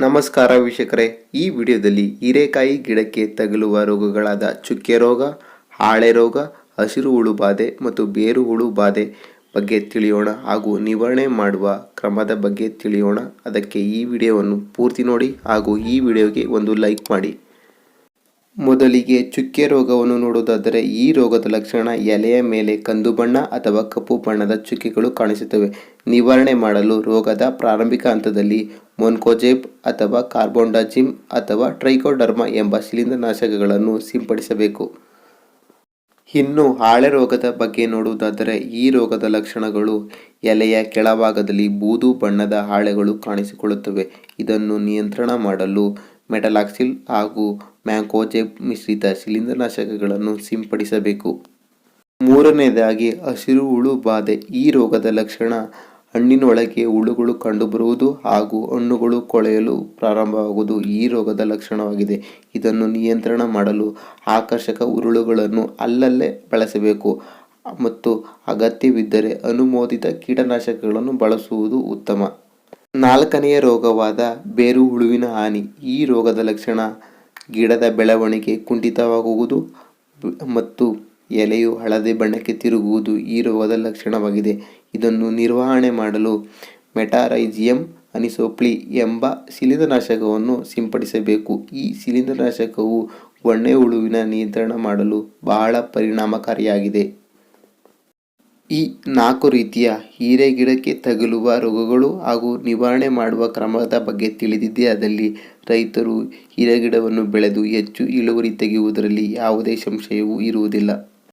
ನಮಸ್ಕಾರ ವೀಕ್ಷಕರೇ. ಈ ವಿಡಿಯೋದಲ್ಲಿ ಹೀರೆಕಾಯಿ ಗಿಡಕ್ಕೆ ತಗಲುವ ರೋಗಗಳಾದ ಚುಕ್ಕೆ ರೋಗ, ಹಾಳೆ ರೋಗ, ಹಸಿರು ಹುಳು ಬಾಧೆ ಮತ್ತು ಬೇರು ಹುಳು ಬಾಧೆ ಬಗ್ಗೆ ತಿಳಿಯೋಣ ಹಾಗೂ ನಿವಾರಣೆ ಮಾಡುವ ಕ್ರಮದ ಬಗ್ಗೆ ತಿಳಿಯೋಣ. ಅದಕ್ಕೆ ಈ ವಿಡಿಯೋವನ್ನು ಪೂರ್ತಿ ನೋಡಿ ಹಾಗೂ ಈ ವಿಡಿಯೋಗೆ ಒಂದು ಲೈಕ್ ಮಾಡಿ. ಮೊದಲಿಗೆ ಚುಕ್ಕೆ ರೋಗವನ್ನು ನೋಡುವುದಾದರೆ ಈ ರೋಗದ ಲಕ್ಷಣ ಎಲೆಯ ಮೇಲೆ ಕಂದು ಬಣ್ಣ ಅಥವಾ ಕಪ್ಪು ಬಣ್ಣದ ಚುಕ್ಕೆಗಳು ಕಾಣಿಸುತ್ತವೆ. ನಿವಾರಣೆ ಮಾಡಲು ರೋಗದ ಪ್ರಾರಂಭಿಕ ಹಂತದಲ್ಲಿ ಮೊನ್ಕೋಜೆಬ್ ಅಥವಾ ಕಾರ್ಬೋಂಡಾಜಿಮ್ ಅಥವಾ ಟ್ರೈಕೋಡರ್ಮಾ ಎಂಬ ಶಿಲೀಂಧ್ರನಾಶಕಗಳನ್ನು ಸಿಂಪಡಿಸಬೇಕು. ಇನ್ನು ಹಾಳೆ ರೋಗದ ಬಗ್ಗೆ ನೋಡುವುದಾದರೆ ಈ ರೋಗದ ಲಕ್ಷಣಗಳು ಎಲೆಯ ಕೆಳಭಾಗದಲ್ಲಿ ಬೂದು ಬಣ್ಣದ ಹಾಳೆಗಳು ಕಾಣಿಸಿಕೊಳ್ಳುತ್ತವೆ. ಇದನ್ನು ನಿಯಂತ್ರಣ ಮಾಡಲು ಮೆಟಲಾಕ್ಸಿಲ್ ಹಾಗೂ ಮ್ಯಾಂಕೋಜೆಬ್ ಮಿಶ್ರಿತ ಶಿಲೀಂಧ್ರನಾಶಕಗಳನ್ನು ಸಿಂಪಡಿಸಬೇಕು. ಮೂರನೆಯದಾಗಿ ಹಸಿರು ಹುಳು ಬಾಧೆ. ಈ ರೋಗದ ಲಕ್ಷಣ ಹಣ್ಣಿನೊಳಗೆ ಹುಳುಗಳು ಕಂಡುಬರುವುದು ಹಾಗೂ ಹಣ್ಣುಗಳು ಕೊಳೆಯಲು ಪ್ರಾರಂಭವಾಗುವುದು ಈ ರೋಗದ ಲಕ್ಷಣವಾಗಿದೆ. ಇದನ್ನು ನಿಯಂತ್ರಣ ಮಾಡಲು ಆಕರ್ಷಕ ಉರುಳುಗಳನ್ನು ಅಲ್ಲಲ್ಲೇ ಬಳಸಬೇಕು. ಮತ್ತು ಅಗತ್ಯವಿದ್ದರೆ ಅನುಮೋದಿತ ಕೀಟನಾಶಕಗಳನ್ನು ಬಳಸುವುದು ಉತ್ತಮ. ನಾಲ್ಕನೆಯ ರೋಗವಾದ ಬೇರು ಹುಳುವಿನ ಹಾನಿ. ಈ ರೋಗದ ಲಕ್ಷಣ ಗಿಡದ ಬೆಳವಣಿಗೆ ಕುಂಠಿತವಾಗುವುದು ಮತ್ತು ಎಲೆಯು ಹಳದಿ ಬಣ್ಣಕ್ಕೆ ತಿರುಗುವುದು ಈ ರೋಗದ ಲಕ್ಷಣವಾಗಿದೆ. ಇದನ್ನು ನಿರ್ವಹಣೆ ಮಾಡಲು ಮೆಟಾರೈಜಿಯಂ ಅನಿಸೋಪ್ಲಿ ಎಂಬ ಶಿಲೀಂಧ್ರನಾಶಕವನ್ನು ಸಿಂಪಡಿಸಬೇಕು. ಈ ಶಿಲೀಂಧ್ರನಾಶಕವು ಒಣ್ಣೆ ಹುಳುವಿನ ನಿಯಂತ್ರಣ ಮಾಡಲು ಬಹಳ ಪರಿಣಾಮಕಾರಿಯಾಗಿದೆ. ಈ ನಾಲ್ಕು ರೀತಿಯ ಹೀರೆಗಿಡಕ್ಕೆ ತಗುಲುವ ರೋಗಗಳು ಹಾಗೂ ನಿವಾರಣೆ ಮಾಡುವ ಕ್ರಮದ ಬಗ್ಗೆ ತಿಳಿದಿದ್ದೇ ಆದಲ್ಲಿ ರೈತರು ಹೀರೆಗಿಡವನ್ನು ಬೆಳೆದು ಹೆಚ್ಚು ಇಳುವರಿ ತೆಗೆಯುವುದರಲ್ಲಿ ಯಾವುದೇ ಸಂಶಯವೂ ಇರುವುದಿಲ್ಲ.